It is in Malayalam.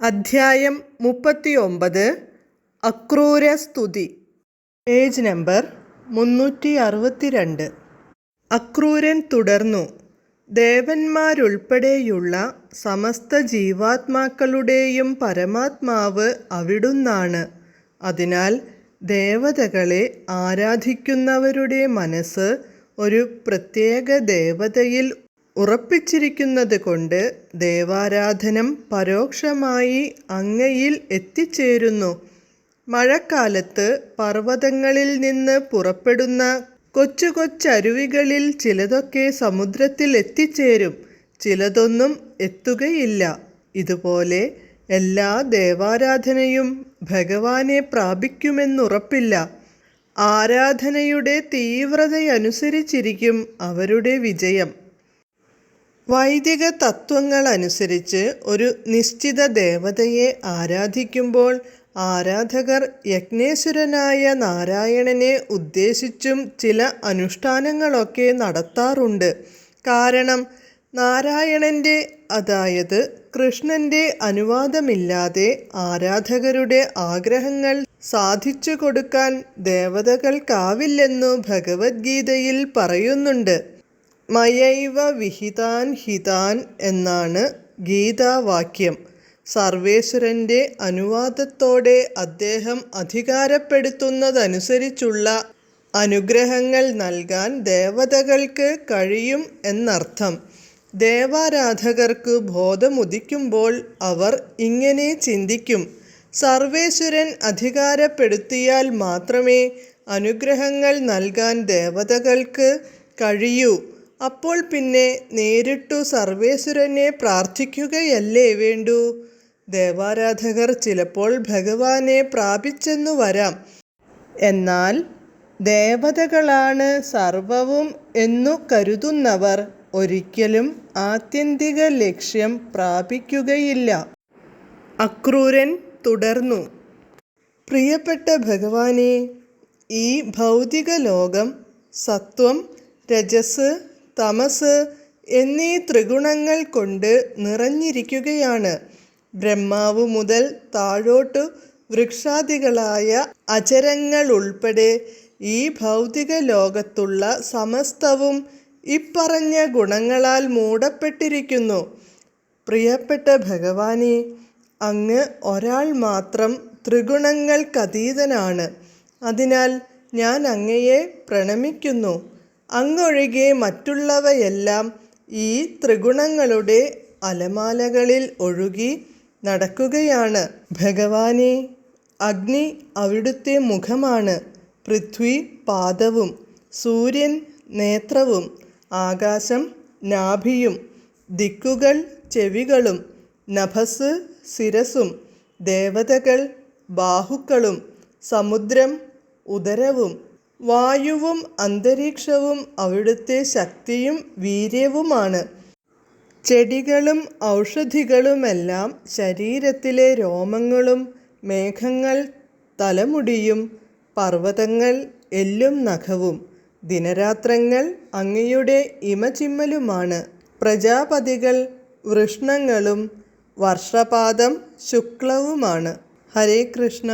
അധ്യായം മുപ്പത്തിയൊമ്പത്. അക്രൂരസ്തുതി പേജ് നമ്പർ മുന്നൂറ്റി അറുപത്തിരണ്ട് അക്രൂരൻ തുടർന്നു. ദേവന്മാരുൾപ്പെടെയുള്ള സമസ്ത ജീവാത്മാക്കളുടെയും പരമാത്മാവ് അവിടുന്നാണ്. അതിനാൽ ദേവതകളെ ആരാധിക്കുന്നവരുടെ മനസ്സ് ഒരു പ്രത്യേക ദേവതയിൽ ഉറപ്പിച്ചിരിക്കുന്നത് കൊണ്ട് ദേവാരാധനം പരോക്ഷമായി അങ്ങയിൽ എത്തിച്ചേരുന്നു. മഴക്കാലത്ത് പർവതങ്ങളിൽ നിന്ന് പുറപ്പെടുന്ന കൊച്ചു കൊച്ചരുവികളിൽ ചിലതൊക്കെ സമുദ്രത്തിൽ എത്തിച്ചേരും. ചിലതൊന്നും എത്തുകയില്ല. ഇതുപോലെ എല്ലാ ദേവാരാധനയും ഭഗവാനെ പ്രാപിക്കുമെന്നുറപ്പില്ല. ആരാധനയുടെ തീവ്രതയനുസരിച്ചിരിക്കും അവരുടെ വിജയം. വൈദിക തത്വങ്ങളനുസരിച്ച് ഒരു നിശ്ചിത ദേവതയെ ആരാധിക്കുമ്പോൾ ആരാധകർ യജ്ഞേശ്വരനായ നാരായണനെ ഉദ്ദേശിച്ചും ചില അനുഷ്ഠാനങ്ങളൊക്കെ നടത്താറുണ്ട്. കാരണം നാരായണന്റെ അതായത് കൃഷ്ണന്റെ അനുവാദമില്ലാതെ ആരാധകരുടെ ആഗ്രഹങ്ങൾ സാധിച്ചു കൊടുക്കാൻ ദേവതകൾക്കാവില്ലെന്നു ഭഗവത്ഗീതയിൽ പറയുന്നുണ്ട്. മയൈവ വിഹിതാൻ ഹിതാൻ എന്നാണ് ഗീതാവാക്യം. സർവേശ്വരന്റെ അനുവാദത്തോടെ അദ്ദേഹം അധികാരപ്പെടുത്തുന്നതനുസരിച്ചുള്ള അനുഗ്രഹങ്ങൾ നൽകാൻ ദേവതകൾക്ക് കഴിയും എന്നർത്ഥം. ദേവാരാധകർക്ക് ബോധമുദിക്കുമ്പോൾ അവർ ഇങ്ങനെ ചിന്തിക്കും. സർവേശ്വരൻ അധികാരപ്പെടുത്തിയാൽ മാത്രമേ അനുഗ്രഹങ്ങൾ നൽകാൻ ദേവതകൾക്ക് കഴിയൂ. അപ്പോൾ പിന്നെ നേരിട്ടു സർവേശ്വരനെ പ്രാർത്ഥിക്കുകയല്ലേ വേണ്ടൂ? ദേവാരാധകർ ചിലപ്പോൾ ഭഗവാനെ പ്രാപിച്ചെന്നു വരാം. എന്നാൽ ദേവതകളാണ് സർവവും എന്നു കരുതുന്നവർ ഒരിക്കലും ആത്യന്തിക ലക്ഷ്യം പ്രാപിക്കുകയില്ല. അക്രൂരൻ തുടർന്നു. പ്രിയപ്പെട്ട ഭഗവാനെ ഈ ഭൗതിക ലോകം സത്വം രജസ് തമസ് എന്നീ ത്രിഗുണങ്ങൾ കൊണ്ട് നിറഞ്ഞിരിക്കുകയാണ്. ബ്രഹ്മാവ് മുതൽ താഴോട്ട് വൃക്ഷാദികളായ അചരങ്ങൾ ഉൾപ്പെടെ ഈ ഭൗതിക ലോകത്തുള്ള സമസ്തവും ഇപ്പറഞ്ഞ ഗുണങ്ങളാൽ മൂടപ്പെട്ടിരിക്കുന്നു. പ്രിയപ്പെട്ട ഭഗവാനെ അങ്ങ് ഒരാൾ മാത്രം ത്രിഗുണങ്ങൾക്കതീതനാണ്. അതിനാൽ ഞാൻ അങ്ങയെ പ്രണമിക്കുന്നു. അങ്ങൊഴികെ മറ്റുള്ളവയെല്ലാം ഈ ത്രിഗുണങ്ങളുടെ അലമാലകളിൽ ഒഴുകി നടക്കുകയാണ്. ഭഗവാനെ അഗ്നി അവിടുത്തെ മുഖമാണ്. പൃഥ്വി പാദവും സൂര്യൻ നേത്രവും ആകാശം നാഭിയും ദിക്കുകൾ ചെവികളും നഭസ് ശിരസും ദേവതകൾ ബാഹുക്കളും സമുദ്രം ഉദരവും വായുവും അന്തരീക്ഷവും അവിടുത്തെ ശക്തിയും വീര്യവുമാണ്. ചെടികളും ഔഷധികളുമെല്ലാം ശരീരത്തിലെ രോമങ്ങളും മേഘങ്ങൾ തലമുടിയും പർവതങ്ങൾ എല്ലും നഖവും ദിനരാത്രങ്ങൾ അങ്ങയുടെ ഇമചിമ്മലുമാണ്. പ്രജാപതികൾ വൃഷ്ണങ്ങളും വർഷപാതം ശുക്ലവുമാണ്. ഹരേ കൃഷ്ണ.